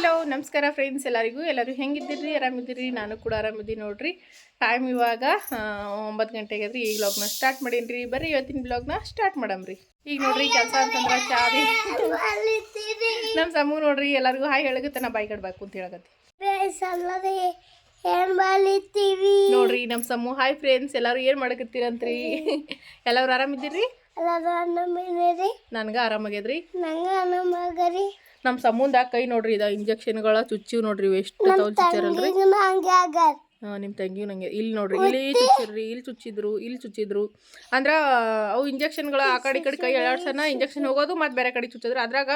Hello ನಮಸ್ಕಾರ friends ಎಲ್ಲರಿಗೂ. ಎಲ್ಲರೂ ಹೆಂಗಿದ್ದೀರಿ? ಆರಾಮಿದ್ದೀರಿ? ನಾನು ಕೂಡ ಆರಾಮಿದ್ದೀನಿ ನೋಡ್ರಿ. ಟೈಮ್ ಇವಾಗ ಒಂಬತ್ತು ಗಂಟೆಗೆ ರೀ ಈ ಬ್ಲಾಗ್ನ ಸ್ಟಾರ್ಟ್ ಮಾಡೀನಿ ರೀ ಬರ್ರಿ ಇವತ್ತಿನ ಬ್ಲಾಗ್ನ ಸ್ಟಾರ್ಟ್ ಮಾಡಮ್ರಿ. ಈಗ ನೋಡ್ರಿ ಕೆಲಸ ಅಂತಂದ್ರೆ ಚಾದಿ ನಮ್ಮ ಸಮೂ ನೋಡ್ರಿ ಎಲ್ಲರಿಗೂ ಹಾಯ್ ಹೇಳಗತ್ತೆ ನಾ ಬಾಯ್ ಕಡ್ಬೇಕು ಅಂತ ಹೇಳಕತ್ತಿ ನೋಡ್ರಿ ನಮ್ಮ ಸಮೂ ಹಾಯ್ ಫ್ರೆಂಡ್ಸ್ ಎಲ್ಲರೂ ಏನು ಮಾಡಕತ್ತೀರಂತ್ರಿ? ಎಲ್ಲರೂ ಆರಾಮಿದ್ದೀರಿ? ನನ್ಗ ಆರಾಮಾಗ್ಯದ್ರಿ. ನಂಗ ಅನ್ನಮಗರಿ ನಮ್ಮ ಸಂಬಂಧ ಕೈ ನೋಡ್ರಿ ಇದ ಇಂಜೆಕ್ಷನ್ಗಳ ಚುಚ್ಚಿವ್ ನೋಡ್ರಿ ಎಷ್ಟು ಚುಚ್ಚಾರಲ್ರಿ ನಿಮ್ಮ ತಂಗಿಯು ನಂಗೆ ಇಲ್ಲಿ ನೋಡ್ರಿ ಇಲ್ಲಿ ಚುಚ್ಚಿರ್ರಿ ಇಲ್ಲಿ ಚುಚ್ಚಿದ್ರು ಇಲ್ಲಿ ಚುಚ್ಚಿದ್ರು. ಅಂದ್ರ ಅವು ಇಂಜೆಕ್ಷನ್ಗಳ ಆ ಕಡೆ ಈ ಕಡೆ ಕೈ ಎಳಾಡ್ಸನ ಇಂಜೆಕ್ಷನ್ ಹೋಗೋದು ಮತ್ತು ಬೇರೆ ಕಡೆ ಚುಚ್ಚಿದ್ರು ಅದ್ರಾಗ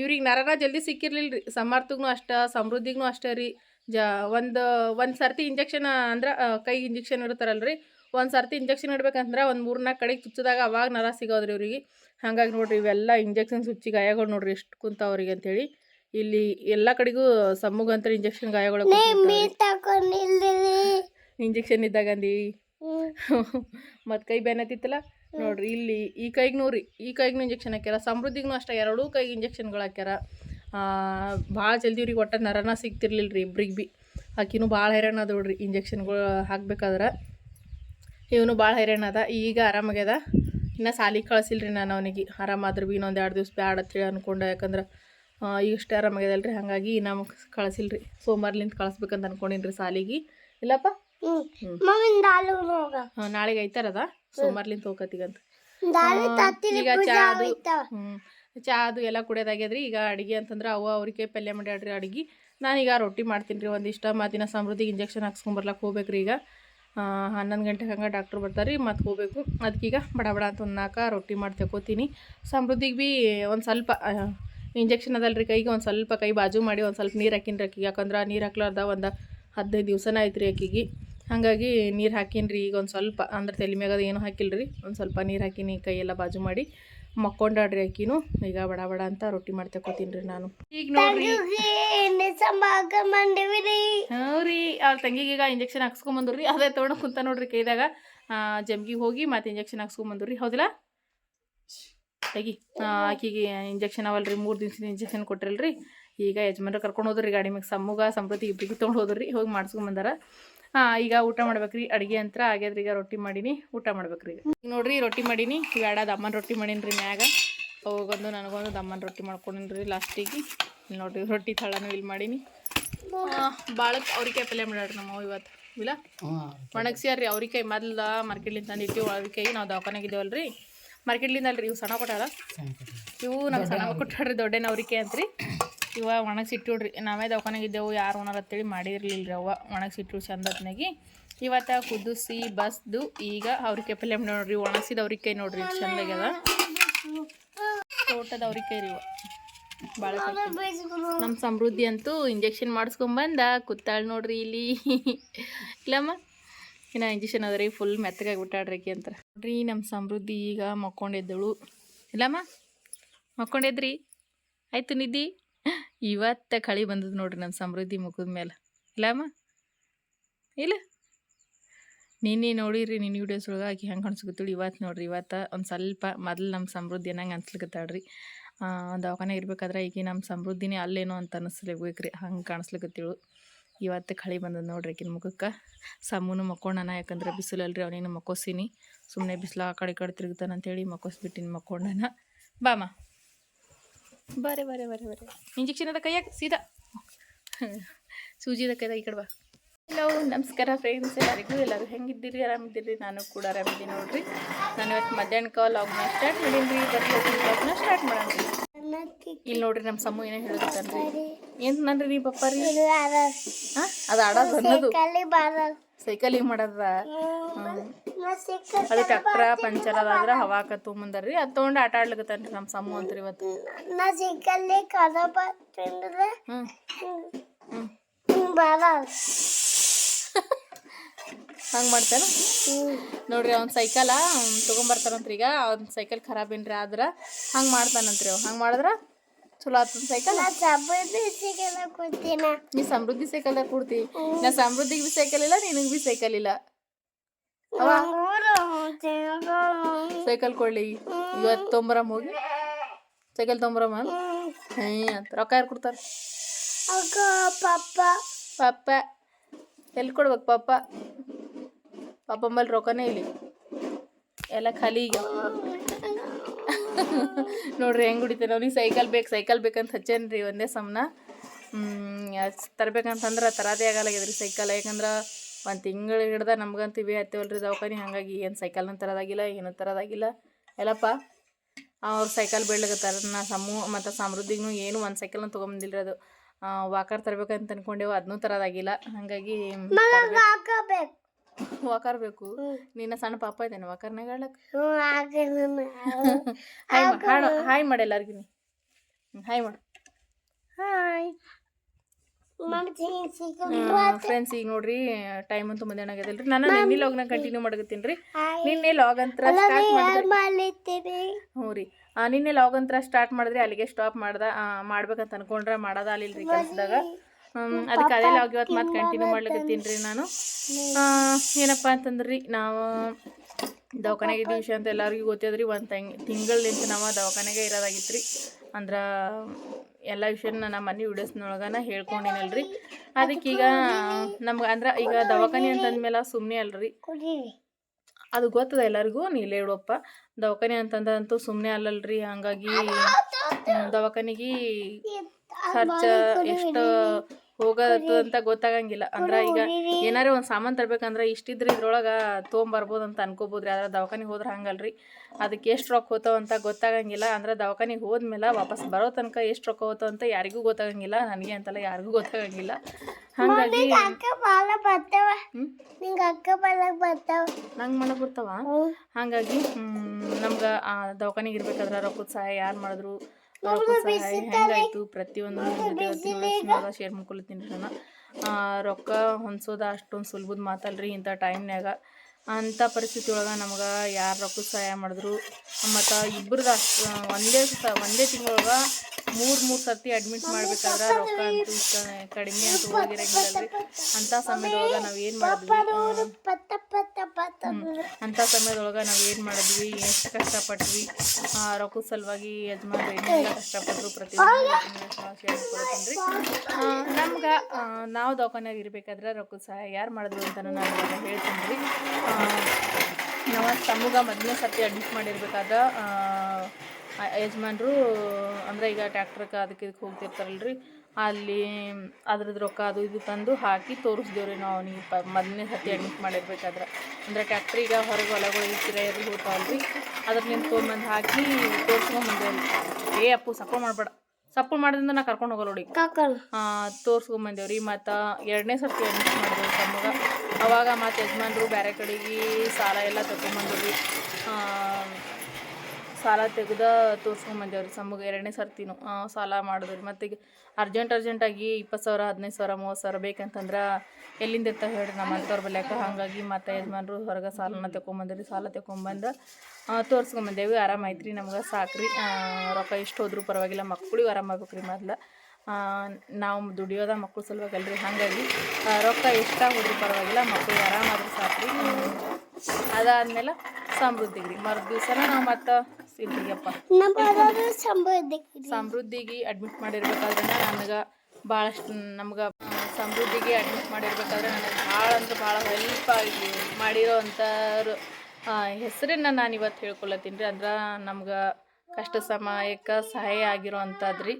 ಇವ್ರಿಗೆ ನರನ ಜಲ್ದಿ ಸಿಕ್ಕಿರ್ಲಿಲ್ಲ ರೀ ಸಮರ್ಥಗೂ ಅಷ್ಟ ಸಮೃದ್ಧಿಗೂ ಅಷ್ಟೇ ರೀ. ಜ ಒಂದು ಒಂದು ಸರ್ತಿ ಇಂಜೆಕ್ಷನ್ ಅಂದ್ರೆ ಕೈ ಕೈಗೆ ಇಂಜೆಕ್ಷನ್ ಇರ್ತಾರಲ್ರಿ. ಒಂದು ಸರ್ತಿ ಇಂಜೆಕ್ಷನ್ ಇಡ್ಬೇಕಂದ್ರೆ ಒಂದು ಮೂರ್ನಾಲ್ಕು ಕಡೆಗೆ ಚುಚ್ಚಿದಾಗ ಅವಾಗ ನರ ಸಿಗೋದ್ರಿ ಇವ್ರಿಗೆ. ಹಾಗಾಗಿ ನೋಡ್ರಿ ಇವೆಲ್ಲ ಇಂಜೆಕ್ಷನ್ ಸುಚ್ಚಿ ಗಾಯಗಳು ನೋಡ್ರಿ ಎಷ್ಟು ಕುಂತಾವ್ರಿಗೆ ಅಂತೇಳಿ. ಇಲ್ಲಿ ಎಲ್ಲ ಕಡೆಗೂ ಸಮ್ಮುಗಂತ ಇಂಜೆಕ್ಷನ್ ಗಾಯಗಳು ಇಂಜೆಕ್ಷನ್ ಇದ್ದಾಗ ಅಂದಿ. ಮತ್ತು ಕೈ ಬೇನತ್ತಿತ್ತಲ್ಲ ನೋಡ್ರಿ ಇಲ್ಲಿ ಈ ಕೈಗೆ ನೋಡ್ರಿ ಈ ಕೈಗೂ ಇಂಜೆಕ್ಷನ್ ಹಾಕ್ಯಾರ. ಸಮೃದ್ಧಿಗೂ ಅಷ್ಟೇ ಎರಡೂ ಕೈಗೆ ಇಂಜೆಕ್ಷನ್ಗಳು ಹಾಕ್ಯಾರ. ಭಾಳ ಜಲ್ದಿ ಇವ್ರಿಗೆ ಒಟ್ಟು ನರನ ಸಿಗ್ತಿರ್ಲಿಲ್ಲ ರೀ ಇಬ್ರಿಗೆ ಭೀ ಆಕಿನೂ ಭಾಳ ಹೈರಾಣ ಅದ ನೋಡ್ರಿ ಇಂಜೆಕ್ಷನ್ಗಳು ಹಾಕ್ಬೇಕಾದ್ರೆ. ಇವನು ಭಾಳ ಹೈರಾಣ ಅದ ಈಗ ಆರಾಮಾಗ್ಯದ. ಇನ್ನು ಸಾಲಿ ಕಳಿಸಿಲ್ರಿ ನಾನು ಅವನಿಗೆ. ಆರಾಮಾದ್ರೆ ಭೀ ಇನ್ನೊಂದು ಎರಡು ದಿವ್ಸ ಬ್ಯಾಡ ಅಂತೇಳಿ ಅನ್ಕೊಂಡೆ. ಯಾಕಂದ್ರೆ ಈಗ ಇಷ್ಟೇ ಆರಾಮಾಗ್ಯದಲ್ಲ ರೀ ಹಾಗಾಗಿ ನಮಗೆ ಕಳಿಸಿಲ್ರಿ. ಸೋಮವಾರ್ಲಿಂದ ಕಳಿಸ್ಬೇಕಂತ ಅನ್ಕೊಂಡಿನಿ ರೀ ಸಾಲಿಗೆ. ಇಲ್ಲಪ್ಪ? ಹ್ಞೂ ನಾಳೆಗೆ ಐತಾರದ ಸೋಮವಾರ್ಲಿಂದ ಹೋಗತ್ತೀಗಂತ ಈಗ ಚಾ ಅದು ಹ್ಞೂ ಚಾ ಅದು ಎಲ್ಲ ಕುಡಿಯೋದಾಗ್ಯದ್ರಿ. ಈಗ ಅಡುಗೆ ಅಂತಂದ್ರೆ ಅವು ಅವ್ರಿಗೆ ಪಲ್ಯ ಮಾಡ್ಯಾಡ್ರಿ ಅಡುಗೆ. ನಾನೀಗ ರೊಟ್ಟಿ ಮಾಡ್ತೀನಿ ರೀ ಒಂದಿಷ್ಟ ಮತ್ತಿನ ಸಮೃದ್ಧಿಗೆ ಇಂಜೆಕ್ಷನ್ ಹಾಕ್ಸ್ಕೊಂಬರ್ಲಕ್ಕೆ ಹೋಗ್ಬೇಕ್ರಿ ಈಗ. ಹನ್ನೊಂದು ಗಂಟೆಗೆ ಹಂಗೆ ಡಾಕ್ಟ್ರ್ ಬರ್ತಾರೆ ರೀ, ಮತ್ತೆ ಹೋಗ್ಬೇಕು. ಅದಕ್ಕೀಗ ಬಡ ಬಡ ಅಂತ ರೊಟ್ಟಿ ಮಾಡಿ ತಗೋತೀನಿ ಸಮೃದ್ಧಿಗೆ ಭೀ ಒಂದು ಸ್ವಲ್ಪ ಇಂಜೆಕ್ಷನ್ ಅದಲ್ರಿ ಕೈಗೆ, ಒಂದು ಸ್ವಲ್ಪ ಕೈ ಬಾಜು ಮಾಡಿ, ಒಂದು ಸ್ವಲ್ಪ ನೀರು ಹಾಕಿನ್ರಿ ಆಕಿಗೆ ಯಾಕಂದ್ರೆ ನೀರು ಹಾಕ್ಲಾರ್ದ ಒಂದು ಹದಿನೈದು ದಿವ್ಸನ ಆಯ್ತು ರೀ ಆಕಿಗೆ ಹಾಗಾಗಿ ನೀರು ಹಾಕಿನ್ರಿ ಈಗ ಒಂದು ಸ್ವಲ್ಪ, ಅಂದ್ರೆ ತಲೆ ಮ್ಯಾಗದು ಅದು ಹಾಕಿಲ್ಲ ರೀ ಒಂದು ಸ್ವಲ್ಪ ನೀರು ಹಾಕಿನಿ ಕೈ ಎಲ್ಲ ಬಾಜು ಮಾಡಿ. ಮಕ್ಕೊಂಡಾಡ್ರಿ ಆಕಿನು ಈಗ ಬಡ ಬಡ ಅಂತ ರೊಟ್ಟಿ ಮಾಡಿ ತಗೋತೀನಿ ರೀ ನಾನು. ಈಗ ನೋಡ್ರಿ. ಹ್ಞೂ ರೀ ಅವ್ರ ತಂಗಿಗೆ ಈಗ ಇಂಜೆಕ್ಷನ್ ಹಾಕ್ಸ್ಕೊಂಬಂದ್ರು ರೀ ಅದೇ ತೊಗೊಂಡು ಕುಂತ ನೋಡ್ರಿ ಕೈದಾಗ. ಜಮ್ಗಿಗೆ ಹೋಗಿ ಮತ್ತೆ ಇಂಜೆಕ್ಷನ್ ಹಾಕ್ಸ್ಕೊಂಬಂದ್ರು ಹೌದಿಲ್ಲ? ತೆಗಿ ಆಕಿಗೆ ಇಂಜೆಕ್ಷನ್ ಅವಲ್ರಿ. ಮೂರು ದಿವಸದ ಇಂಜೆಕ್ಷನ್ ಕೊಟ್ಟಿರಲ್ರಿ ಈಗ ಯಜಮಾನ್ರ ಕರ್ಕೊಂಡು ಹೋದ್ರಿ ಗಾಡಿ ಮ್ಯಾಗ. ಸಮ್ಮುಗ ಸಂಪ್ರತಿ ಇಬ್ಬರಿಗೆ ತೊಗೊಂಡು ಹೋದ್ರಿ. ಹೋಗಿ ಮಾಡಿಸ್ಕೊಂಬಂದಾರ ಈಗ ಊಟ ಮಾಡ್ಬೇಕ್ರಿ. ಅಡುಗೆ ಅಂತ ಆಗ್ಯದ್ರಿ ಈಗ ರೊಟ್ಟಿ ಮಾಡೀನಿ ಊಟ ಮಾಡ್ಬೇಕ್ರಿ ಈಗ. ನೋಡ್ರಿ ರೊಟ್ಟಿ ಮಾಡೀನಿ. ಬೇಡ ದಮ್ಮನ ರೊಟ್ಟಿ ಮಾಡೀನಿ ರೀ ಮ್ಯಾಗ. ಅವಾಗೊಂದು ನನಗೊಂದು ದಮ್ಮನ ರೊಟ್ಟಿ ಮಾಡ್ಕೊಂಡಿನ್ರಿ ಲಾಸ್ಟಿಗೆ. ಇಲ್ಲಿ ನೋಡ್ರಿ ರೊಟ್ಟಿ ತಳನು ಇಲ್ಲಿ ಮಾಡೀನಿ. ಭಾಳ ಅವ್ರಿಕಾಯಿ ಪಲ್ಯ ಮಾಡ್ಯಾಡ್ರಿ ನಮ್ಮ ಇವತ್ತು. ಇಲ್ಲ? ಒಣಗ್ಸ್ಯಾರ ರೀ ಅವ್ರಿಕಾಯಿ. ಮೊದ್ಲ ಮಾರ್ಕೆಟ್ಲಿಂದ ತಂದಿರ್ತೀವಿ ಅವ್ರಿಕಾಯಿ ನಾವು ದವಾಖಾನೆಗೆ ಇದ್ದೇವಲ್ರಿ. ಮಾರ್ಕೆಟ್ಲಿಂದ ಅಲ್ರಿ ಇವು ಸಣ್ಣ ಕೊಟ್ಟಾರ ಇವು ನಮ್ಮ ಸಣ್ಣ ಕೊಟ್ಟಾಡ್ರಿ ದೊಡ್ಡನ ಅವ್ರಿಕಾಯಿ ಅಂತ್ರಿ. ಇವ ಒಣಗಿಸಿಟ್ಟುಡ್ರಿ. ನಾವೇ ದವಾಖಾನೆಗೆ ಇದ್ದೆವು ಯಾರು ಉಣಾರ ಅಂತೇಳಿ ಮಾಡಿರಲಿಲ್ಲ ರೀ ಅವ ಒಣಗಿಸಿಟ್ಟು ಚಂದತ್ನಾಗಿ ಇವತ್ತು ಕುದಿಸಿ, ಬಸ್ದು, ಈಗ ಅವ್ರಿಕಾಯಿ ಪಲ್ಯ ನೋಡ್ರಿ, ಒಣಗಿಸಿದ ಅವ್ರಿಕಾಯಿ ನೋಡ್ರಿ ಚಂದಾಗ್ಯದ. ತೋಟದ ಅವ್ರಿಕಾಯಿ ರೀ ಇವ. ಭಾಳ ನಮ್ಮ ಸಮೃದ್ಧಿ ಅಂತೂ ಇಂಜೆಕ್ಷನ್ ಮಾಡಿಸ್ಕೊಂಬಂದ ಕೂತಾಳೆ ನೋಡ್ರಿ ಇಲ್ಲಿ. ಇಲ್ಲಮ್ಮ, ಇನ್ನು ಇಂಜೆಕ್ಷನ್ ಅದ್ರಿ ಫುಲ್ ಮೆತ್ತಗಾಗಿ ಬಿಟ್ಟಾಡ್ರಿ ಅಂತ. ನೋಡ್ರಿ ನಮ್ಮ ಸಮೃದ್ಧಿ ಈಗ ಮಕ್ಕೊಂಡಿದ್ದಳು ಇಲ್ಲಮ್ಮ ಮಕ್ಕೊಂಡಿದ್ರಿ ಆಯಿತು ನಿದ್ದಿ? ಇವತ್ತ ಕಳಿ ಬಂದಿದೆ ನೋಡ್ರಿ ನಮ್ಮ ಸಮೃದ್ಧಿ ಮುಖದ ಮೇಲೆ ಇಲ್ಲಮ್ಮ? ಇಲ್ಲ? ನಿನ್ನೆ ನೋಡಿರಿ, ನಿನ್ನ ವೀಡಿಯೋಸ್ ಒಳಗೆ ಆಕಿ ಹೆಂಗೆ ಕಾಣಿಸ್ಕೊತೀಳಿ ಇವತ್ತು ನೋಡ್ರಿ. ಇವತ್ತು ಒಂದು ಸ್ವಲ್ಪ ಮೊದಲು ನಮ್ಮ ಸಮೃದ್ಧಿ ಅನ್ನಂಗೆ ಅನ್ಸ್ಲಿಕ್ಕತ್ತಾಳ್ರಿ ದವಾಖಾನೆ ಇರ್ಬೇಕಾದ್ರೆ ಈಗ ನಮ್ಮ ಸಮೃದ್ಧಿನೇ ಅಲ್ಲೇನೋ ಅಂತ ಅನಿಸ್ಲಿಕ್ಬೇಕ್ರಿ ಹಂಗೆ ಕಾಣಿಸ್ಲಿಕತ್ತಿಳು. ಇವತ್ತು ಕಳಿ ಬಂದದ ನೋಡ್ರಿ ಆಕಿನ ಮುಖಕ್ಕೆ. ಸಮೂನು ಮಕ್ಕೊಂಡನ ಯಾಕಂದ್ರೆ ಬಿಸಿಲಲ್ರಿ ಅವನೇನು ಮಕ್ಕೋಸಿನಿ ಸುಮ್ಮನೆ ಬಿಸಿಲು ಆ ಕಡೆ ಈ ಕಡೆ ತಿರುಗ್ತಾನಂತೇಳಿ ಮಕ್ಕೋಸ್ಬಿಟ್ಟಿನಿ ಮಕ್ಕೊಂಡನ. ಬಾಮ ಬರೇ ಬರೇ ಬರೇ ಬರೇ. ಇಂಜೆಕ್ಷನ್ ಅದ ಕೈಯಾಗ ಸೀದಾ. ಅದ ಕೈದಾಗ ಈ ಕಡೆ ಬಾ. ಹಲೋ ನಮಸ್ಕಾರ ಫ್ರೆಂಡ್ಸ್ ಎಲ್ಲರಿಗೂ ಎಲ್ಲರೂ ಹೆಂಗಿದ್ದೀರಿ? ಆರಾಮಿದ್ದೀರಿ? ನಾನು ಕೂಡ ಆರಾಮಿದ್ದೀನಿ ನೋಡ್ರಿ. ನಾನು ಇವತ್ತು ಮಧ್ಯಾಹ್ನ ಕಾಲ್ ಲಾಗ್ನ ಸ್ಟಾರ್ಟ್ ಮಾಡೀನಿ ಲಾಗ್ನ ಸ್ಟಾರ್ಟ್ ಮಾಡೋಣ. ಇಲ್ಲಿ ನೋಡ್ರಿ ನಮ್ಮ ಸಮ್ಮು ಏನೋ ಹೇಳಕತ್ತಾನ್ರಿ ಏನು ನನ್ರಿ ನೀ ಪಪ್ಪ ರೀ ಹಾಂ ಅದು ಆಡೋದು ಅನ್ನೋದು. ಕಲಿ ಬಾರ ಸೈಕಲಿಂಗ್ ಮಾಡೋದ? ಅದು ಟ್ಯಾಕ್ಟ್ರ ಪಂಚರ್ ಅದಾದ್ರೆ ಹವಾಕ ತೊಗೊಂಬಂದಾರ್ರಿ ಅದು ತೊಗೊಂಡು ಆಟ ಆಡ್ಲಿಕತ್ತಾನ್ರಿ ನಮ್ಮ ಸಮ್ಮು ಅಂತ್ರಿ ಇವತ್ತು. ನಾ ಸಿಕ್ಕಲ್ಲಿ ಬಾರ ಹಂಗೆ ಮಾಡ್ತಾನೆ? ನೋಡ್ರಿ ಅವ್ನ ಸೈಕಲ್ ತಗೊಂಬರ್ತಾರಂತ ಈಗ. ಅವ್ನ ಸೈಕಲ್ ಖರಾಬ್ ಏನ್ರಿ ಆದ್ರೆ ಹಂಗೆ ಮಾಡ್ತಾನಂತ್ರಿ ಅವ್ ಹಂಗೆ ಮಾಡಿದ್ರೆ ಚಲೋ ಆತನ ಸೈಕಲ್. ನಾ ಸಮೃದ್ಧಿ ಸೈಕಲ್ ಕೊಡ್ತಿ. ನಾ ಸಮೃದ್ಧಿಗೆ ಬಿ ಸೈಕಲ್ ಇಲ್ಲ ನಿನಗೆ ಬಿ ಸೈಕಲ್ ಇಲ್ಲ. ಸೈಕಲ್ ಕೊಡ್ಲಿ. ಇವತ್ತು ತೊಂಬರಮ್ಮ ಹೋಗಿ ಸೈಕಲ್ ತೊಂಬರಮ್ಮ ಅಂತ ರೊಕ್ಕ ಯಾರು ಕೊಡ್ತಾರೆ? ಪಪ್ಪ. ಎಲ್ಲಿ ಕೊಡ್ಬೇಕು ಪಪ್ಪ? ಪಾಪ ಮೇಲೆ ರೊಕ್ಕನೇ ಇಲ್ಲಿ. ಎಲ್ಲ ಖಾಲಿ ಈಗ. ನೋಡ್ರಿ, ಹೆಂಗೆ ಹುಡಿತೇನೆ ಅವ್ನಿಗೆ ಸೈಕಲ್ ಬೇಕು, ಸೈಕಲ್ ಬೇಕಂತ ಹಚ್ಚೇನ್ರಿ ಒಂದೇ ಸಮನ. ತರ್ಬೇಕಂತಂದ್ರೆ ತರದೇ ಆಗಲ್ಲಾಗ್ಯದ್ರಿ ಸೈಕಲ್. ಯಾಕಂದ್ರೆ ಒಂದು ತಿಂಗಳು ಹಿಡ್ದ ನಮ್ಗಂತೂ ಹತ್ತೇವಲ್ಲ ಹತ್ತೇವಲ್ರಿ ದವಾಖಾನೆ. ಹಾಗಾಗಿ ಏನು ಸೈಕಲ್ನ ತರೋದಾಗಿಲ್ಲ ಏನೂ ತರೋದಾಗಿಲ್ಲ. ಎಲ್ಲಪ್ಪ ಅವ್ರು ಸೈಕಲ್ ಬೀಳ್ಲಿಕತ್ತಾರ. ನಾ ಸಮೂಹ ಮತ್ತು ಸಮೃದ್ಧಿಗೂ ಏನು ಒಂದು ಸೈಕಲ್ನ ತೊಗೊಂಬಂದಿಲ್ರಿ ಅದು. ವಾಕರ್ ತರಬೇಕಂತ ಅನ್ಕೊಂಡೆವು ಅದನ್ನೂ ತರೋದಾಗಿಲ್ಲ. ಹಾಗಾಗಿ ವಾಕರ್ ಬೇಕು. ನಿನ್ನ ಸಣ್ಣ ಪಾಪ ಇದ್ದಾನೆ ವಾಕರ್ನಾಗ ಹಾಯ್ ಹಾಯ್ ಮಾಡಿ ಎಲ್ಲರಿಗೂ ಹಾಯ್ ಮಾಡು. ಹಾಯ್ ಫ್ರೆಂಡ್ಸ್ ಈಗ ನೋಡ್ರಿ ಟೈಮ್ ಅಂತೂ ಮಧ್ಯಾಹ್ನ ಆಗೈತಲ್ರಿ ನಾನು ನಿನ್ನೆ ಲಾಗ್ನ ಕಂಟಿನ್ಯೂ ಮಾಡಕತ್ತೀನಿ ರೀ. ನಿನ್ನೆ ಲಾಗ್ ಅಂತರ ಸ್ಟಾರ್ಟ್ ಮಾಡಿದ್ರಿ. ಹ್ಞೂ ರೀ. ನಿನ್ನೆ ಲಾಗ್ ಅಂತರ ಸ್ಟಾರ್ಟ್ ಮಾಡಿದ್ರಿ ಅಲ್ಲಿಗೆ ಸ್ಟಾಪ್ ಮಾಡ್ದ ಮಾಡ್ಬೇಕಂತ ಅನ್ಕೊಂಡ್ರೆ ಮಾಡದ ಅಲ್ಲಿಲ್ರಿ ಕೆಲಸದಾಗ. ಅದಕ್ಕೆ ಅದೇ ಲಾಗ್ ಇವತ್ತು ಮತ್ತೆ ಕಂಟಿನ್ಯೂ ಮಾಡ್ಲಿಕ್ಕೆ ರೀ ನಾನು. ಏನಪ್ಪ ಅಂತಂದ್ರಿ ನಾವು ದವಾಖಾನೆಗೆ ಇದ್ದೀವಿ ವಿಷಯ ಅಂತ ಎಲ್ಲರಿಗೂ ಗೊತ್ತಿದ್ರಿ, ಒಂದು ತಂಗ್ ತಿಂಗಳಿಂದ ನಾವು ದವಾಖಾನೆಗೆ ಇರೋದಾಗಿತ್ತು ರೀ ಅಂದ್ರೆ ಎಲ್ಲ ವಿಷಯನ ನಮ್ಮ ಮನೆ ವಿಡಿಯೋಸ್ನೊಳಗನ ಹೇಳ್ಕೊಂಡಿನಲ್ರಿ. ಈಗ ನಮ್ಗೆ ಅಂದ್ರೆ ಈಗ ದವಾಖಾನೆ ಅಂತಂದ್ಮೇಲೆ ಸುಮ್ಮನೆ ಅಲ್ರಿ. ಅದು ಗೊತ್ತದ ಎಲ್ಲರಿಗೂ? ನೀಲೇ ಇಡೋಪ್ಪ. ದವಾಖಾನೆ ಅಂತಂದಂತೂ ಸುಮ್ಮನೆ ಅಲ್ಲಲ್ರಿ. ಹಾಗಾಗಿ ದವಾಖಾನಿಗೆ ಖರ್ಚ ಎಷ್ಟು ಹೋಗೋದು ಅಂತ ಗೊತ್ತಾಗಂಗಿಲ್ಲ. ಅಂದ್ರೆ ಈಗ ಏನಾರ ಒಂದು ಸಾಮಾನು ತರ್ಬೇಕಂದ್ರೆ ಇಷ್ಟಿದ್ರೆ ಇದ್ರೊಳಗೆ ತೊಗೊಂಬರ್ಬೋದು ಅಂತ ಅನ್ಕೋಬೋದ್ರಿ. ಆದ್ರೆ ದವಾಖಾನಿಗೆ ಹೋದ್ರೆ ಹಂಗಲ್ರಿ. ಅದಕ್ಕೆ ಎಷ್ಟು ರೊಕ್ಕ ಹೋತಾವ ಅಂತ ಗೊತ್ತಾಗಂಗಿಲ್ಲ. ಅಂದ್ರೆ ದವಾಖಾನಿಗೆ ಹೋದ್ಮೇಲೆ ವಾಪಸ್ ಬರೋ ತನಕ ಎಷ್ಟು ರೊಕ್ಕ ಹೋತಾವ ಅಂತ ಯಾರಿಗೂ ಗೊತ್ತಾಗಂಗಿಲ್ಲ. ನನಗೆ ಅಂತಲ್ಲ ಯಾರಿಗೂ ಗೊತ್ತಾಗಂಗಿಲ್ಲ. ಹಾಗಾಗಿ ನಂಗೆ ಮಾಡಕ್ ಬರ್ತಾವ? ಹಾಗಾಗಿ ನಮ್ಗೆ ಆ ದವಾಖಾನಿಗೆ ಇರ್ಬೇಕಾದ್ರೆ ರೊಕ್ಕದ ಸಹಾಯ ಯಾರು ಮಾಡಿದ್ರು? ರೊಕ್ಕದ ಸಹಾಯ ಹೆಂಗಾಯ್ತು ಪ್ರತಿಯೊಂದು ಶೇರ್ ಮಾಡ್ಕೊಳ್ತೀನಿ ನಾನು. ರೊಕ್ಕ ಹೊಂದ್ಸೋದು ಅಷ್ಟೊಂದು ಸುಲಭದ ಮಾತಲ್ರಿ ಇಂಥ ಟೈಮ್ನಾಗ ಅಂಥ ಪರಿಸ್ಥಿತಿ ಒಳಗೆ ನಮ್ಗೆ ಯಾರು ರೊಕ್ಕದ ಸಹಾಯ ಮಾಡಿದ್ರು? ಮತ್ತು ಇಬ್ಬರದ ಅಷ್ಟು ಒಂದೇ ಸ ಒಂದೇ ತಿಂಗಳೊಳಗೆ ಮೂರು ಮೂರು ಸರ್ತಿ ಅಡ್ಮಿಟ್ ಮಾಡ್ಬೇಕಾದ್ರೆ ರೊಕ್ಕ ಅಂತೂ ಕಡಿಮೆ ಅಂತೂ ಹೋಗಿರಂಗಿಲ್ಲ ಅಂಥ ಸಮಯದೊಳಗೆ ನಾವು ಏನು ಮಾಡಿದ್ವಿ? ಅಂತ ಸಮಯದೊಳಗ ಅಂಥ ನಾವು ಏನು ಮಾಡಿದ್ವಿ? ಎಷ್ಟು ಕಷ್ಟಪಟ್ವಿ? ರೊಕ್ಕದ ಸಲುವಾಗಿ ಯಜಮಾನ್ರು ಏನೆಲ್ಲ ಕಷ್ಟಪಟ್ಟರು ಪ್ರತಿ ನಮ್ಗ ನಮ್ಗೆ ನಾವು ದವಾಖಾನ್ಯಾಗ ಇರಬೇಕಾದ್ರೆ ರೊಕ್ಕದ ಸಹಾಯ ಯಾರು ಮಾಡಿದ್ರು ಅಂತ ನಾನು ಹೇಳ್ತೀನಿ ರೀ ನಾವು ತಮ್ಮಗೆ ಮೊದಲನೇ ಸರ್ತಿ ಅಡ್ಮಿಟ್ ಮಾಡಿರ್ಬೇಕಾದ್ರೆ ಯಜಮಾನ್ರು ಅಂದರೆ ಈಗ ಟ್ಯಾಕ್ಟ್ರಕ್ಕೆ ಅದಕ್ಕೆ ಇದಕ್ಕೆ ಹೋಗ್ತಿರ್ತಾರಲ್ರಿ. ಅಲ್ಲಿ ಅದ್ರದ್ದು ರೊಕ್ಕ ಅದು ಇದು ತಂದು ಹಾಕಿ ತೋರಿಸ್ದೇವ್ರಿ ನಾವು ಅವ್ನಿಗೆ ಪ ಮೊದಲನೇ ಸತಿ ಅಡ್ಮಿಟ್ ಮಾಡಿರ್ಬೇಕಾದ್ರೆ. ಅಂದರೆ ಈಗ ಹೊರಗೆ ಹೊಲಗಳಿಗೆ ಹೋಗ್ತಾವಲ್ಲ ರೀ ಅದ್ರ ನಿಂತು ತೊಗೊಂಬಂದು ಹಾಕಿ ತೋರ್ಸ್ಕೊಂಬಂದೇವ್ರಿ. ಏ ಅಪ್ಪು ಸಪ್ಪು ಮಾಡಬೇಡ. ಸಪ್ಪು ಮಾಡಿದ್ರಿಂದ ನಾ ಕರ್ಕೊಂಡು ಹೋಗಲ್ಲ ನೋಡಿ. ಕಾಕಲ್. ತೋರ್ಸ್ಕೊಂಬಂದೇವ್ರಿ ಮತ್ತು ಎರಡನೇ ಸರ್ತಿ ಅಡ್ಮಿಟ್ ಮಾಡಿದ್ರು ತಮ್ಮಗೆ. ಅವಾಗ ಮತ್ತು ಯಜಮಾನ್ರು ಬೇರೆ ಕಡೆಗೆ ಸಾಲ ಎಲ್ಲ ತಗೊಂಬಂದ್ರಿ ಸಾಲ ತೆಗ್ದು ತೋರ್ಸ್ಕೊಂಬಂದೇವ್ರಿ ಸಮ್ಮಗೆ ಎರಡನೇ ಸರ್ತಿನೂ. ಸಾಲ ಮಾಡಿದ್ರಿ. ಮತ್ತು ಈಗ ಅರ್ಜೆಂಟ್ ಅರ್ಜೆಂಟಾಗಿ ಇಪ್ಪತ್ತು ಸಾವಿರ, ಹದಿನೈದು ಸಾವಿರ, ಮೂವತ್ತು ಸಾವಿರ ಬೇಕಂತಂದ್ರೆ ಎಲ್ಲಿಂದ ಇರ್ತಾವೆ ಹೇಳ್ರಿ ನಮ್ಮ ಅಂಥವ್ರ ಬಲ್ಯಾಕ ಹಾಗಾಗಿ ಮತ್ತು ಯಜಮಾನ್ರು ಹೊರಗೆ ಸಾಲನ ತಗೊಂಬಂದ್ರಿ ಸಾಲ ತಗೊಂಬಂದು ತೋರ್ಸ್ಕೊಂಬಂದೇವಿ ಆರಾಮಾಯ್ತು ರೀ ನಮ್ಗೆ ಸಾಕ್ರಿ. ರೊಕ್ಕ ಎಷ್ಟು ಹೋದರೂ ಪರವಾಗಿಲ್ಲ. ಮಕ್ಕಳಿಗೆ ಆರಾಮಾಗ್ಬೇಕು ರೀ ಮೊದ್ಲು. ನಾವು ದುಡಿಯೋದ ಮಕ್ಕಳು ಸಲುವಾಗಿ ಅಲ್ರಿ ಹಾಗಾಗಿ ರೊಕ್ಕ ಎಷ್ಟಾಗಿ ಹೋದ್ರೂ ಪರವಾಗಿಲ್ಲ. ಮಕ್ಕಳು ಆರಾಮಾದ್ರೂ ಸಾಕ್ರಿ. ಅದಾದ್ಮೇಲೆ ಸಮೃದ್ಧಿಗೆ ರೀ ಮರು ದಿವಸನ ನಾವು ಮತ್ತು ಸಮೃದ್ಧಿಗೆ ಅಡ್ಮಿಟ್ ಮಾಡಿರ್ಬೇಕಾದ್ರೆ ನನಗ ಬಹಳಷ್ಟು ನಮ್ಗ ಸಮೃದ್ಧಿಗೆ ಅಡ್ಮಿಟ್ ಮಾಡಿರ್ಬೇಕಾದ್ರೆ ನನಗೆ ಭಾಳ ಅಂದ್ರೆ ಭಾಳ ಹೆಲ್ಪ್ ಆಗಿ ಮಾಡಿರೋ ಅಂಥವ್ರು ಹೆಸರನ್ನ ನಾನು ಇವತ್ತು ಹೇಳ್ಕೊಳತ್ತೀನಿ ರೀ. ಅಂದ್ರೆ ನಮ್ಗೆ ಕಷ್ಟ ಸಮಯಕ್ಕೆ ಸಹಾಯ ಆಗಿರೋ ರೀ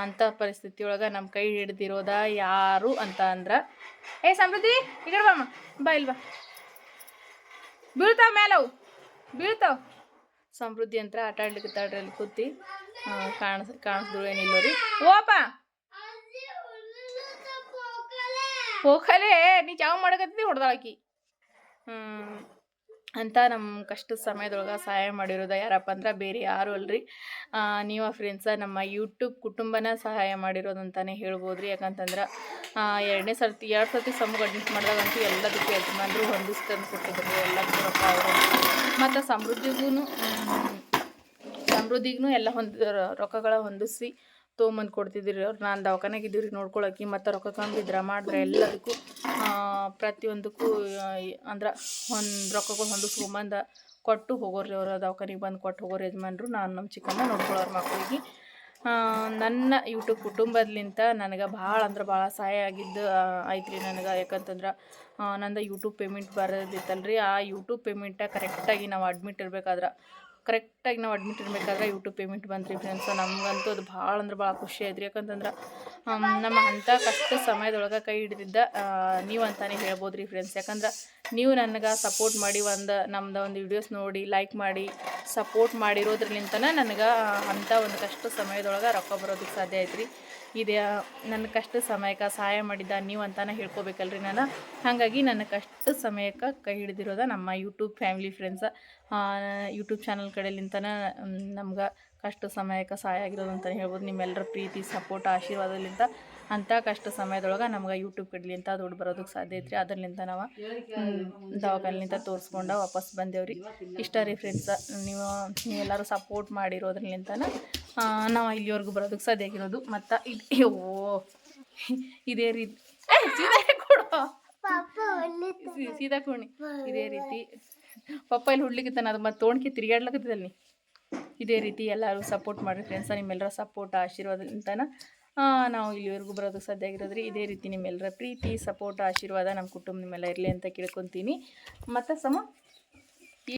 ಅಂಥ ಪರಿಸ್ಥಿತಿ ಒಳಗೆ ನಮ್ಮ ಕೈ ಹಿಡ್ದಿರೋದ ಯಾರು ಅಂತ ಅಂದ್ರೆ ಏ ಸಮೃದ್ಧಿ ಈ ಕಡೆ ಬಾಮ್ಮ ಬಾ ಇಲ್ವಾ ಬಾ. ಬೀಳ್ತಾವ ಮೇಲವು ಬೀಳ್ತಾವ. ಸಮೃದ್ಧಿ ಅಂತ ಆಟ ಆಡ್ಲಿಕ್ಕೆ ಅಲ್ಲಿ ಕೂತಿ ಕಾಣಿಸ್ ಕಾಣಿಸ್ದು ಏನಿಲ್ಲ ರೀ. ಓಪ ಹೋಗಲೇ ನೀ ಚಾವ್ ಮಾಡಕತ್ತಿದ್ದಿ ಹೊಡೆದಾಳಕಿ ಹ್ಞೂ ಅಂತ ನಮ್ಮ ಕಷ್ಟದ ಸಮಯದೊಳಗೆ ಸಹಾಯ ಮಾಡಿರೋದು ಯಾರಪ್ಪ ಅಂದ್ರೆ ಬೇರೆ ಯಾರು ಅಲ್ರಿ. ನೀವು ಫ್ರೆಂಡ್ಸ ನಮ್ಮ ಯೂಟ್ಯೂಬ್ ಕುಟುಂಬನ ಸಹಾಯ ಮಾಡಿರೋದು ಅಂತಲೇ ಹೇಳ್ಬೋದು ರೀ ಯಾಕಂತಂದ್ರೆ ಎರಡನೇ ಸರ್ತಿ, ಎರಡು ಸರ್ತಿ ಸಮೂಹ ಅಡ್ಮಿಟ್ ಮಾಡಿದಾಗಂತೂ ಎಲ್ಲದಕ್ಕೂ ಯಜಮಾನರು ಹೊಂದಿಸ್ತಂದು ಕೊಟ್ಟಿದ್ರು. ಎಲ್ಲದಕ್ಕೂ ರೊಕ್ಕ ಅವರು ಮತ್ತು ಸಮೃದ್ಧಿಗೂ ಸಮೃದ್ಧಿಗೂ ಎಲ್ಲ ಹೊಂದ ರೊಕ್ಕಗಳ ಹೊಂದಿಸಿ ತೊಗೊಂಬಂದು ಕೊಡ್ತಿದ್ದೀರಿ ಅವ್ರು. ನಾನು ದವಾಖಾನೆಗೆ ಇದ್ದೀವ್ರಿ ನೋಡ್ಕೊಳಕ್ಕೆ ಮತ್ತು ರೊಕ್ಕ ಕಂಬಿದ್ರ ಮಾಡಿದ್ರೆ ಎಲ್ಲದಕ್ಕೂ ಪ್ರತಿಯೊಂದಕ್ಕೂ ಅಂದ್ರೆ ಒಂದು ರೊಕ್ಕಗಳು ಹೊಂದಿಸ್ಕೊಂಬಂದು ಕೊಟ್ಟು ಹೋಗೋರಿ ಅವರು. ದವಾಖಾನಿಗೆ ಬಂದು ಕೊಟ್ಟು ಹೋಗೋರು ಯಜಮಾನ್ರು. ನಾನು ನಮ್ಮ ಚಿಕ್ಕಮ್ಮ ನೋಡ್ಕೊಳ್ಳೋರು ಮಕ್ಕಳಿಗೆ ನನ್ನ ಯೂಟ್ಯೂಬ್ ಕುಟುಂಬದ್ಲಿಂತ ನನಗೆ ಭಾಳ ಅಂದ್ರೆ ಭಾಳ ಸಹಾಯ ಆಗಿದ್ದು ಐತ್ರಿ ನನಗೆ. ಯಾಕಂತಂದ್ರೆ ನಂದು ಯೂಟ್ಯೂಬ್ ಪೇಮೆಂಟ್ ಬರೋದಿತ್ತಲ್ರಿ. ಆ ಯೂಟ್ಯೂಬ್ ಪೇಮೆಂಟ ಕರೆಕ್ಟಾಗಿ ನಾವು ಅಡ್ಮಿಟ್ ಇರ್ಬೇಕಾದ್ರೆ ಕರೆಕ್ಟಾಗಿ ನಾವು ಅಡ್ಮಿಟ್ ಇರಬೇಕಾದ್ರೆ ಯೂಟ್ಯೂಬ್ ಪೇಮೆಂಟ್ ಬಂತ್ರಿ ಫ್ರೆಂಡ್ಸ್ ನಮಗಂತೂ ಅದು ಭಾಳ ಅಂದ್ರೆ ಭಾಳ ಖುಷಿ ಆಯ್ತು ರೀ ಯಾಕಂತಂದ್ರೆ ನಮ್ಮ ಅಂಥ ಕಷ್ಟ ಸಮಯದೊಳಗೆ ಕೈ ಹಿಡಿದಿದ್ದ ನೀವು ಅಂತಾನೆ ಹೇಳ್ಬೋದು ರೀ ಫ್ರೆಂಡ್ಸ್ ಯಾಕಂದ್ರೆ ನೀವು ನನಗೆ ಸಪೋರ್ಟ್ ಮಾಡಿ ಒಂದು, ನಮ್ದು ಒಂದು ವಿಡಿಯೋಸ್ ನೋಡಿ ಲೈಕ್ ಮಾಡಿ ಸಪೋರ್ಟ್ ಮಾಡಿರೋದ್ರಲಿಂತನೇ ನನಗೆ ಅಂಥ ಒಂದು ಕಷ್ಟ ಸಮಯದೊಳಗೆ ರೊಕ್ಕ ಬರೋದಕ್ಕೆ ಸಾಧ್ಯ ಆಯ್ತು ರೀ ಇದೆ ನನ್ನ ಕಷ್ಟ ಸಮಯಕ್ಕೆ ಸಹಾಯ ಮಾಡಿದ್ದ ನೀವು ಅಂತಾನೆ ಹೇಳ್ಕೊಬೇಕಲ್ರಿ ನಾನು. ಹಾಗಾಗಿ ನನ್ನ ಕಷ್ಟ ಸಮಯಕ್ಕೆ ಕೈ ಹಿಡಿದಿರೋದ ನಮ್ಮ YouTube family friends YouTube channel ಕಡೆಲಿಂತನೇ ನಮ್ಗೆ ಕಷ್ಟ ಸಮಯಕ್ಕೆ ಸಹಾಯ ಆಗಿರೋದು ಅಂತಲೇ ಹೇಳ್ಬೋದು. ನಿಮ್ಮೆಲ್ಲರ ಪ್ರೀತಿ ಸಪೋರ್ಟ್ ಆಶೀರ್ವಾದಲಿಂದ ಅಂಥ ಕಷ್ಟ ಸಮಯದೊಳಗೆ ನಮ್ಗೆ ಯೂಟ್ಯೂಬ್ ಕಡ್ಲಿಂತ ದುಡ್ಡು ಬರೋದಕ್ಕೆ ಸಾಧ್ಯ ಐತ್ರಿ. ಅದರ್ಲಿಂತ ನಾವು ದವಾಖಾನಿಂದ ತೋರಿಸ್ಕೊಂಡು ವಾಪಸ್ ಬಂದೇವ್ರಿ. ಇಷ್ಟ ರೀ ಫ್ರೆಂಡ್ಸ ನೀವು ನೀವೆಲ್ಲರೂ ಸಪೋರ್ಟ್ ಮಾಡಿರೋದ್ರಲಿಂತನ ನಾವು ಇಲ್ಲಿವರೆಗೂ ಬರೋದಕ್ಕೆ ಸಾಧ್ಯ ಆಗಿರೋದು. ಮತ್ತು ಇದು ಓ ಇದೇ ರೀತಿ ಸೀದಾ ಕೊಡು. ಸೀದಾ ಕೋಣಿ ಇದೇ ರೀತಿ. ಪಪ್ಪ ಇಲ್ಲಿ ಹುಡ್ಲಿಕ್ಕಿತ್ತಾನ ಅದು ಮತ್ತೆ ತೋಣ್ಕೆ ತಿರುಗಾಡ್ಲಕತ್ತದಲ್ಲಿ ನೀ ಇದೇ ರೀತಿ ಎಲ್ಲರೂ ಸಪೋರ್ಟ್ ಮಾಡಿರಿ ಫ್ರೆಂಡ್ಸ ನಿಮ್ಮೆಲ್ಲರ ಸಪೋರ್ಟ್ ಆಶೀರ್ವಾದದಿಂದನ ಆ, ನಾವು ಇಲ್ಲಿವರೆಗೂ ಬರೋದಕ್ಕೆ ಸಾಧ್ಯ ಆಗಿರೋದ್ರಿ. ಇದೇ ರೀತಿ ನಿಮ್ಮೆಲ್ಲರ ಪ್ರೀತಿ ಸಪೋರ್ಟ್ ಆಶೀರ್ವಾದ ನಮ್ಮ ಕುಟುಂಬ ನಿಮ್ಮೆಲ್ಲ ಇರಲಿ ಅಂತ ಕೇಳ್ಕೊತೀನಿ. ಮತ್ತು ಸಮ